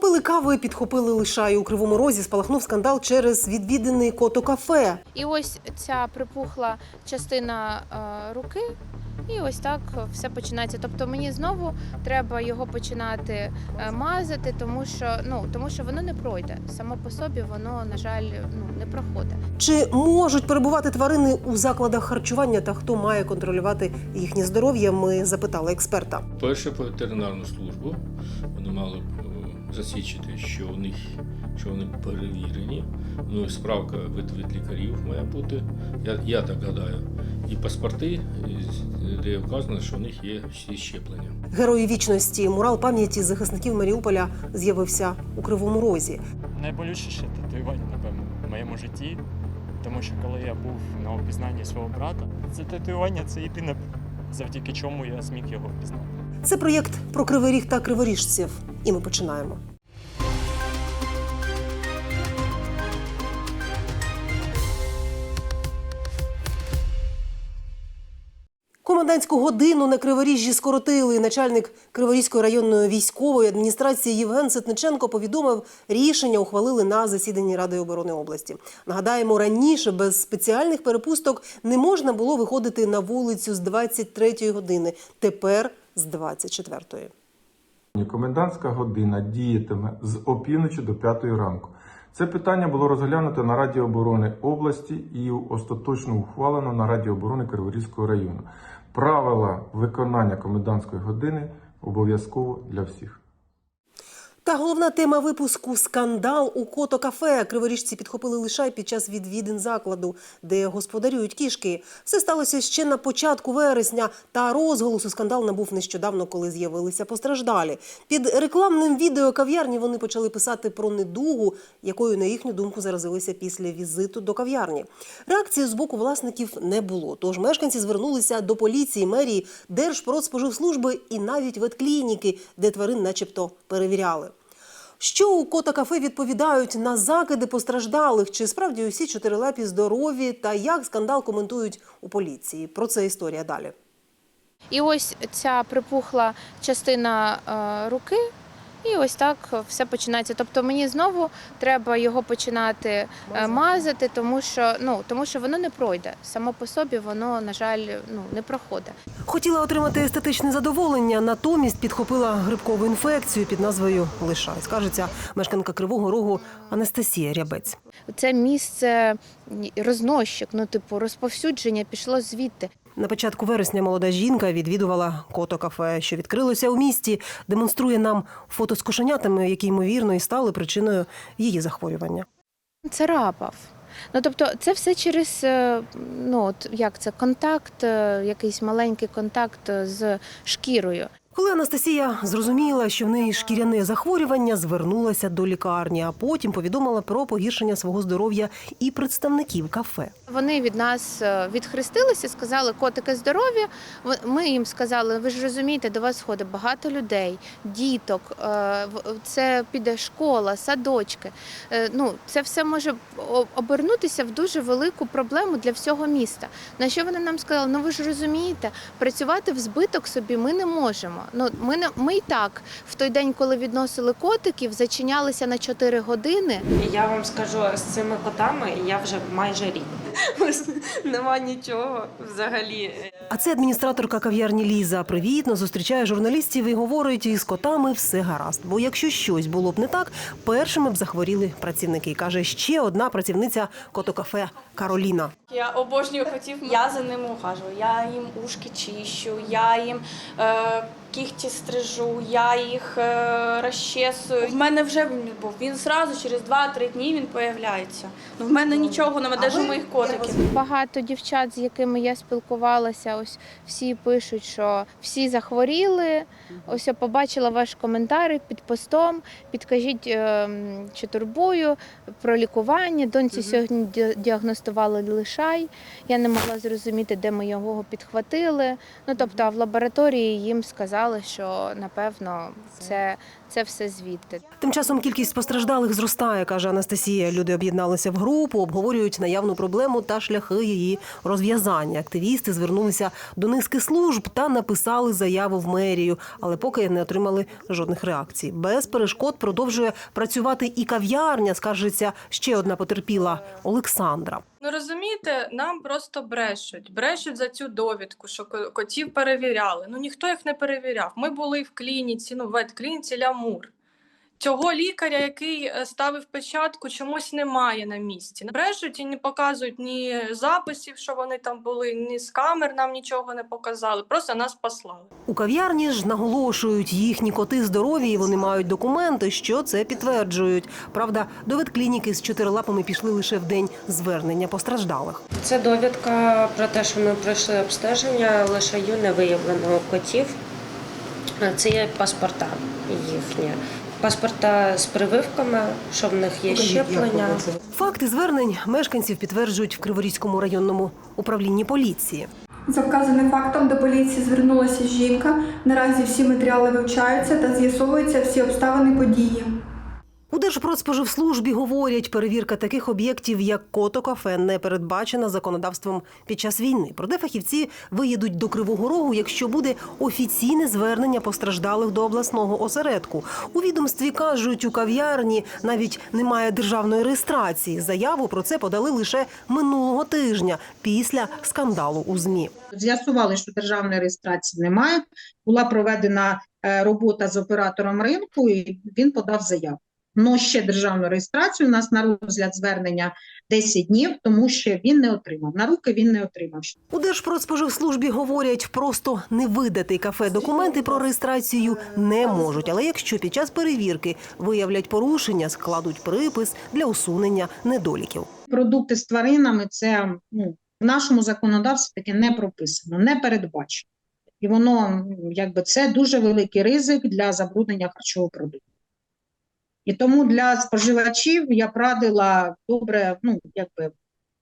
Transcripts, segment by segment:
Попили кави, підхопили лишай у кривому розі. Спалахнув скандал через відвідений кото-кафе. І ось ця припухла частина е, руки, і ось так все починається. Тобто мені знову треба його починати е, мазати, тому що ну тому що воно не пройде. Само по собі воно, на жаль, ну не проходить. Чи можуть перебувати тварини у закладах харчування та хто має контролювати їхнє здоров'я? Ми запитали експерта. Перше по ветеринарну службу. Вони мали б засвідчити, що у них що вони перевірені. Ну і справка від, від лікарів має бути. Я, я так гадаю. І паспорти, де вказано, що у них є всі щеплення. Герої вічності, мурал пам'яті захисників Маріуполя з'явився у кривому розі. найболючіше татуювання, напевно, в моєму житті. Тому що коли я був на опізнанні свого брата, це татуювання це єдине, завдяки чому я зміг його впізнати. Це проєкт про кривий ріг та криворіжців. І ми починаємо. Комендантську годину на Криворіжжі скоротили. Начальник Криворізької районної військової адміністрації Євген Ситниченко повідомив, рішення ухвалили на засіданні Ради оборони області. Нагадаємо, раніше без спеціальних перепусток не можна було виходити на вулицю з 23-ї години. Тепер з 24-ї. Комендантська година діятиме з опівночі до 5 ранку. Це питання було розглянуто на Раді оборони області і остаточно ухвалено на Раді оборони Криворізького району. Правила виконання комендантської години обов'язково для всіх. Та головна тема випуску скандал у кото кафе. Криворіжці підхопили лишай під час відвідин закладу, де господарюють кішки. Все сталося ще на початку вересня. Та розголосу скандал набув нещодавно, коли з'явилися постраждалі. Під рекламним відео кав'ярні вони почали писати про недугу, якою на їхню думку заразилися після візиту до кав'ярні. Реакції з боку власників не було. Тож мешканці звернулися до поліції, мерії, Держпродспоживслужби і навіть ветклініки, де тварин, начебто, перевіряли. Що у кота кафе відповідають на закиди постраждалих? Чи справді усі чотирилапі здорові? Та як скандал коментують у поліції? Про це історія далі. І ось ця припухла частина е, руки, і ось так все починається. Тобто мені знову треба його починати е, мазати, тому що ну тому що воно не пройде. Само по собі воно, на жаль, ну не проходить. Хотіла отримати естетичне задоволення, натомість підхопила грибкову інфекцію під назвою Лишай. Скажеться мешканка Кривого Рогу Анастасія Рябець. Це місце рознощик, ну типу розповсюдження пішло звідти. На початку вересня молода жінка відвідувала кото кафе, що відкрилося у місті, демонструє нам фото з кошенятами, які ймовірно і стали причиною її захворювання. Це рапав. Ну тобто, це все через е, ну от як це контакт, е, якийсь маленький контакт е, з шкірою. Коли Анастасія зрозуміла, що в неї шкіряне захворювання, звернулася до лікарні, а потім повідомила про погіршення свого здоров'я і представників кафе. Вони від нас е, відхрестилися, сказали, котики здорові. В- Ми їм сказали, ви ж розумієте, до вас ходить багато людей, діток, е, це піде школа, садочки. Е, Ну, це все може обернутися в дуже велику проблему для всього міста. На що вони нам сказали? Ну ви ж розумієте, працювати в збиток собі ми не можемо. Ну ми не ми і так в той день, коли відносили котиків, зачинялися на 4 години. Я вам скажу, з цими котами я вже майже рік. Нема нічого взагалі. А це адміністраторка кав'ярні Ліза. Привітно зустрічає журналістів і говорить, із котами все гаразд. Бо якщо щось було б не так, першими б захворіли працівники. каже ще одна працівниця котокафе Кароліна. Я обожнюю котів. Я за ними ухажую. Я їм ушки чищу, я їм е, кігті стрижу, я їх е, розчесую. В мене вже він був. Він зразу через 2-3 дні він появляється. Ну в мене нічого немає, навіть у моїх котиків. Багато дівчат, з якими я спілкувалася, ось всі пишуть, що всі захворіли. Ось я побачила ваш коментар під постом. Підкажіть, е, чи турбую про лікування. Доньці сьогодні діагностували лишай. Я не могла зрозуміти, де ми його підхватили. Ну тобто, а в лабораторії їм сказали, що напевно це це все звідти. Тим часом кількість постраждалих зростає, каже Анастасія. Люди об'єдналися в групу, обговорюють наявну проблему та шляхи її розв'язання. Активісти звернулися до низки служб та написали заяву в мерію, але поки не отримали жодних реакцій. Без перешкод продовжує працювати і кав'ярня. Скаржиться ще одна потерпіла Олександра. Ну розумієте, нам просто брешуть. Брешуть за цю довідку, що ко- котів перевіряли. Ну ніхто їх не перевіряв. Ми були в клініці, ну в ветклініці Лямур. Цього лікаря, який е, ставив печатку, чомусь немає на місці. Брешуть і не показують ні записів, що вони там були, ні з камер нам нічого не показали. Просто нас послали. У кав'ярні ж наголошують, їхні коти здорові, і вони мають документи, що це підтверджують. Правда, до ветклініки з чотирилапами пішли лише в день звернення постраждалих. Це довідка про те, що ми пройшли обстеження лишаю не виявлено котів. Це є паспорта їхні. Паспорта з прививками, що в них є щеплення. Факти звернень мешканців підтверджують в Криворізькому районному управлінні поліції. За вказаним фактом до поліції звернулася жінка. Наразі всі матеріали вивчаються та з'ясовуються всі обставини події. У Держпродспоживслужбі говорять, перевірка таких об'єктів, як кото кафе, не передбачена законодавством під час війни. Проте фахівці виїдуть до Кривого Рогу, якщо буде офіційне звернення постраждалих до обласного осередку. У відомстві кажуть, у кав'ярні навіть немає державної реєстрації. Заяву про це подали лише минулого тижня після скандалу у змі. З'ясували, що державної реєстрації немає. Була проведена е, робота з оператором ринку, і він подав заяву. Но ще державну реєстрацію у нас на розгляд звернення 10 днів, тому що він не отримав. На руки він не отримав. У Держпродспоживслужбі говорять, просто не видати кафе документи про реєстрацію не можуть. Але якщо під час перевірки виявлять порушення, складуть припис для усунення недоліків. Продукти з тваринами це ну, в нашому законодавстві таке не прописано, не передбачено. І воно якби це дуже великий ризик для забруднення харчового продукту. І тому для споживачів я б радила добре, ну якби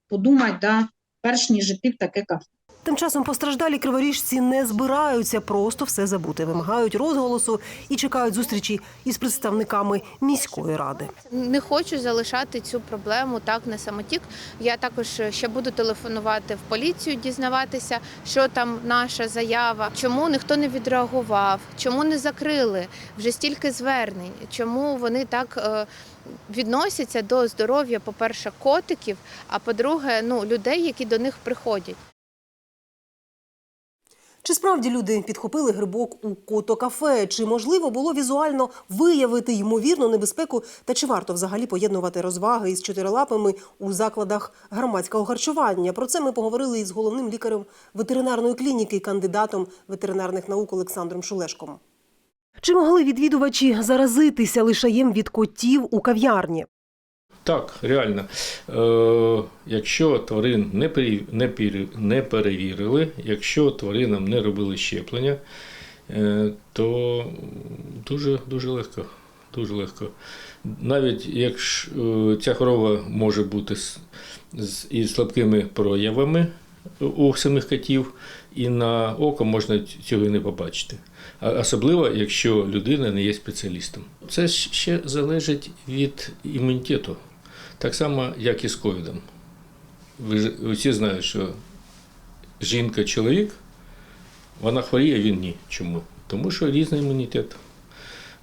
подумати, да, перш ніж іти в таке кафе. Тим часом постраждалі криворіжці не збираються просто все забути, вимагають розголосу і чекають зустрічі із представниками міської ради. Не хочу залишати цю проблему так на самотік. Я також ще буду телефонувати в поліцію, дізнаватися, що там наша заява, чому ніхто не відреагував, чому не закрили вже стільки звернень, чому вони так. е, Відносяться до здоров'я, по-перше, котиків, а по-друге, ну людей, які до них приходять. Чи справді люди підхопили грибок у кото кафе? Чи можливо було візуально виявити ймовірну небезпеку? Та чи варто взагалі поєднувати розваги із чотирилапами у закладах громадського харчування? Про це ми поговорили із головним лікарем ветеринарної клініки, кандидатом ветеринарних наук Олександром Шулешком. Чи могли відвідувачі заразитися лишаєм від котів у кав'ярні? Так, реально. Е, якщо тварин не, не, не перевірили, якщо тваринам не робили щеплення, е, то дуже, дуже легко. Дуже легко. Навіть якщо е, ця хвороба може бути з, з із слабкими проявами у самих котів, і на око можна цього і не побачити. Особливо, якщо людина не є спеціалістом. Це ще залежить від імунітету. Так само, як і з ковідом. Ви ж усі знають, що жінка, чоловік, вона хворіє, він ні. Чому? Тому що різний імунітет.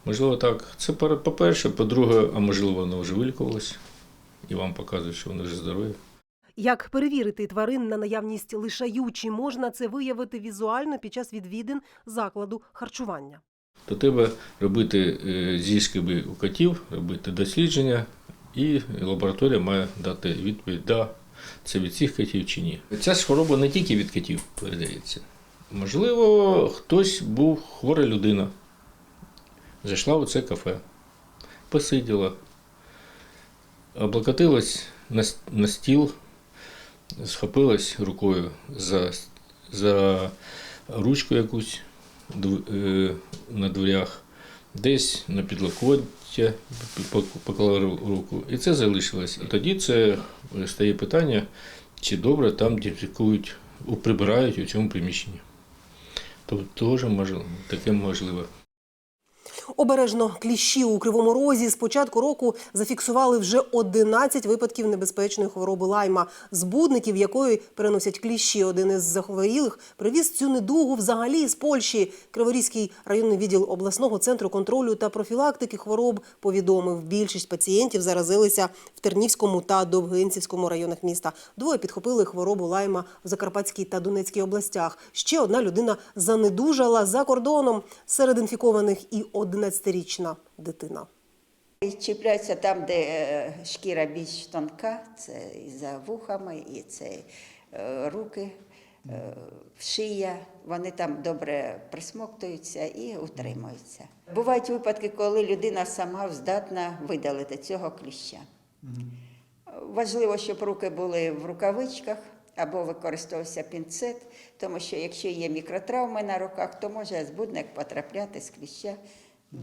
Можливо, так. Це по-перше. По-друге, а можливо, вона вже вилікувалась і вам показують, що вони вже здорові. Як перевірити тварин на наявність лишаю? Чи можна це виявити візуально під час відвідин закладу харчування? То треба робити е, зішкіби у котів, робити дослідження, і лабораторія має дати відповідь, да, це від цих котів чи ні. Ця хвороба не тільки від котів передається. Можливо, хтось був хвора людина, зайшла у це кафе, посиділа, облокотилась на, стіл, схопилась рукою за, за ручку якусь е, на дверях, десь на підлокоття пок- поклала руку. І це залишилось. І тоді це стає питання, чи добре там дезінфікують, прибирають у цьому приміщенні. Тобто теж таке можливо. Обережно кліщі у кривому розі з початку року зафіксували вже 11 випадків небезпечної хвороби лайма, збудників якої переносять кліщі. Один із захворілих привіз цю недугу взагалі з Польщі. Криворізький районний відділ обласного центру контролю та профілактики хвороб повідомив, більшість пацієнтів заразилися в Тернівському та Довгинцівському районах міста. Двоє підхопили хворобу лайма в Закарпатській та Донецькій областях. Ще одна людина занедужала за кордоном. Серед інфікованих і 11-річна дитина. І Чіпляються там, де е, шкіра більш тонка, це і за вухами, і це е, руки, е, шия. Вони там добре присмоктуються і утримуються. Бувають випадки, коли людина сама здатна видалити цього кліща. Важливо, щоб руки були в рукавичках або використовувався пінцет, тому що якщо є мікротравми на руках, то може збудник потрапляти з кліща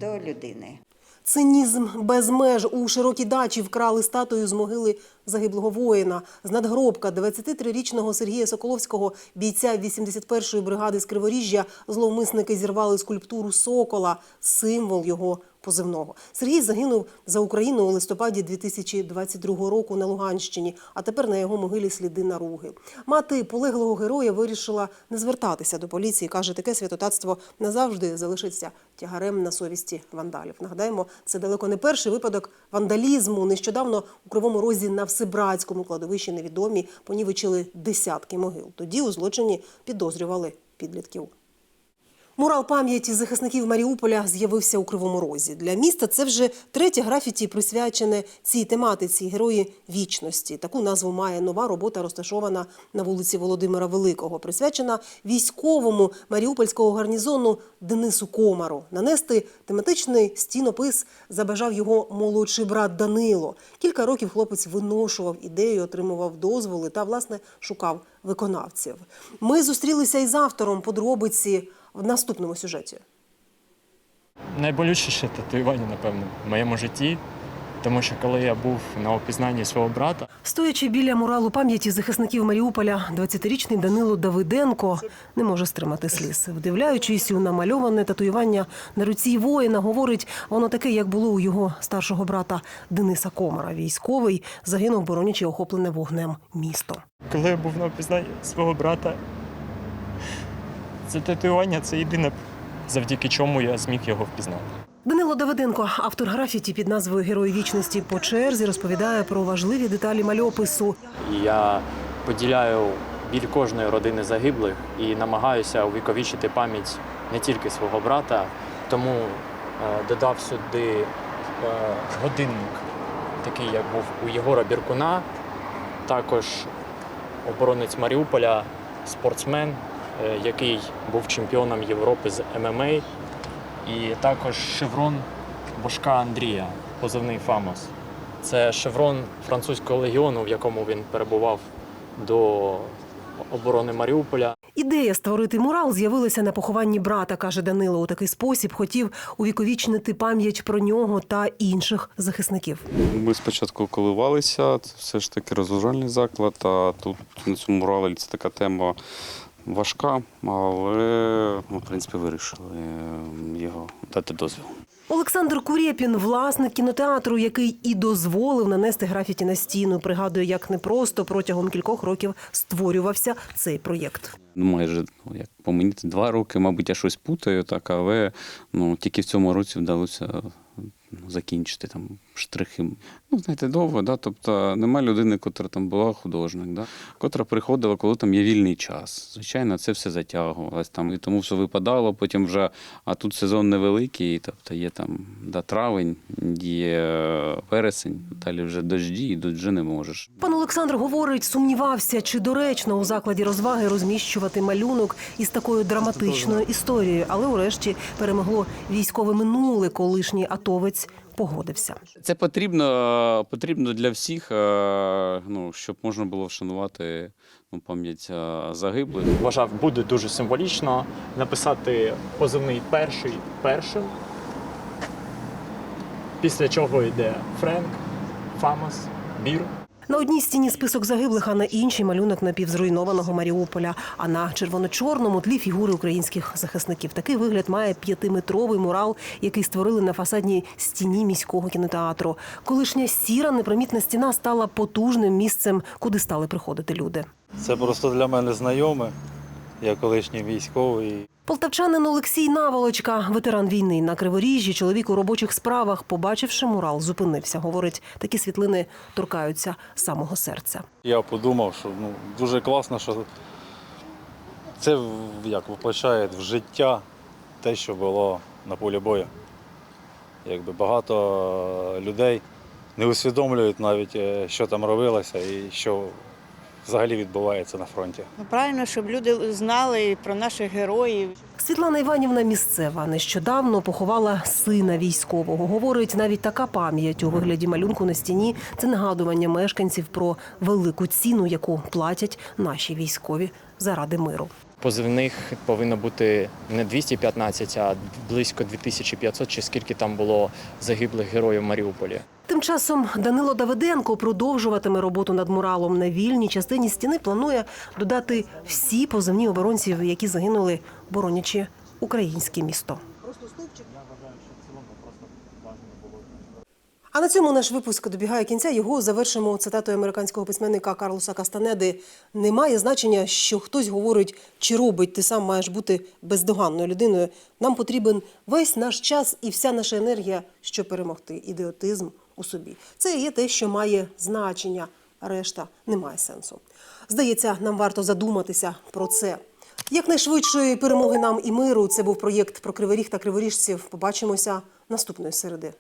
до людини. Цинізм без меж у широкій дачі вкрали статую з могили загиблого воїна. З надгробка 23-річного Сергія Соколовського, бійця 81-ї бригади з Криворіжжя, зловмисники зірвали скульптуру сокола, символ його позивного. Сергій загинув за Україну у листопаді 2022 року на Луганщині, а тепер на його могилі сліди наруги. Мати полеглого героя вирішила не звертатися до поліції. каже, таке святотатство назавжди залишиться тягарем на совісті вандалів. Нагадаємо, це далеко не перший випадок вандалізму. Нещодавно у Кривому Розі на Всебратському кладовищі невідомі понівечили десятки могил. Тоді у злочині підозрювали підлітків. Мурал пам'яті захисників Маріуполя з'явився у Кривому Розі. Для міста це вже третє графіті, присвячене цій тематиці герої вічності. Таку назву має нова робота, розташована на вулиці Володимира Великого, присвячена військовому маріупольського гарнізону Денису Комару. Нанести тематичний стінопис забажав його молодший брат Данило. Кілька років хлопець виношував ідею, отримував дозволи та власне шукав виконавців. Ми зустрілися із автором подробиці в наступному сюжеті. Найболючіше татуювання, напевно, в моєму житті, тому що коли я був на опізнанні свого брата, Стоячи біля муралу пам'яті захисників Маріуполя, 20-річний Данило Давиденко не може стримати сліз. Вдивляючись у намальоване татуювання на руці воїна, говорить, воно таке, як було у його старшого брата Дениса Комара. Військовий загинув, боронячи охоплене вогнем місто. коли я був на опізнанні свого брата, це татуювання це єдине, завдяки чому я зміг його впізнати. Данило Давиденко, автор графіті під назвою Герої вічності по черзі, розповідає про важливі деталі мальопису. Я поділяю біль кожної родини загиблих і намагаюся увіковічити пам'ять не тільки свого брата, тому е, додав сюди е, годинник, такий як був у Єгора Біркуна, також оборонець Маріуполя, спортсмен, який був чемпіоном Європи з ММА, і також шеврон Бошка Андрія, позивний Фамос. Це шеврон французького легіону, в якому він перебував до оборони Маріуполя. Ідея створити мурал з'явилася на похованні брата, каже Данило. У такий спосіб хотів увіковічнити пам'ять про нього та інших захисників. Ми спочатку коливалися, це все ж таки розважальний заклад, а тут на цьому муралі це така тема важка, але ми, в принципі, вирішили е, його дати дозвіл. Олександр Курєпін, власник кінотеатру, який і дозволив нанести графіті на стіну. Пригадує, як непросто протягом кількох років створювався цей проєкт. Ну, майже ну, як по мені два роки, мабуть, я щось путаю, так, але ну, тільки в цьому році вдалося закінчити там штрихи. Ну, знаєте, довго, да? тобто нема людини, котра там була художник, да? котра приходила, коли там є вільний час. Звичайно, це все затягувалось там, і тому все випадало. Потім вже, а тут сезон невеликий, тобто є там да, травень, є вересень, далі вже дожді, йдуть вже не можеш. Пан Олександр говорить, сумнівався, чи доречно у закладі розваги розміщувати малюнок із такою драматичною історією, але урешті перемогло військове минуле, колишній атовець погодився. Це потрібно, потрібно для всіх, е, ну, щоб можна було вшанувати ну, пам'ять е, загиблих. Вважав, буде дуже символічно написати позивний перший першим, після чого йде Френк, Фамос, Бір. На одній стіні список загиблих, а на іншій малюнок напівзруйнованого Маріуполя. А на червоно-чорному тлі фігури українських захисників. Такий вигляд має п'ятиметровий мурал, який створили на фасадній стіні міського кінотеатру. Колишня сіра непримітна стіна стала потужним місцем, куди стали приходити люди. Це просто для мене знайоме. Я колишній військовий. Полтавчанин Олексій Наволочка, ветеран війни на Криворіжжі, чоловік у робочих справах, побачивши мурал, зупинився. Говорить, такі світлини торкаються самого серця. Я подумав, що ну, дуже класно, що це як воплощає в життя те, що було на полі бою. Якби багато людей не усвідомлюють навіть, е, що там робилося і що взагалі відбувається на фронті. Ну, Правильно, щоб люди знали про наших героїв. Світлана Іванівна місцева нещодавно поховала сина військового. Говорить, навіть така пам'ять у вигляді малюнку на стіні це нагадування мешканців про велику ціну, яку платять наші військові заради миру. Позивних повинно бути не 215, а близько 2500, чи скільки там було загиблих героїв Маріуполі. Тим часом Данило Давиденко продовжуватиме роботу над муралом на вільній частині стіни. Планує додати всі позивні оборонців, які загинули, боронячи українське місто. А на цьому наш випуск добігає кінця. Його завершимо цитатою американського письменника Карлоса Кастанеди. Немає значення, що хтось говорить чи робить. Ти сам маєш бути бездоганною людиною. Нам потрібен весь наш час і вся наша енергія, щоб перемогти. Ідеотизм у собі. Це є те, що має значення, решта не має сенсу. Здається, нам варто задуматися про це. Якнайшвидшої перемоги нам і миру. Це був проєкт про криворіг та криворіжців. Побачимося наступної середи.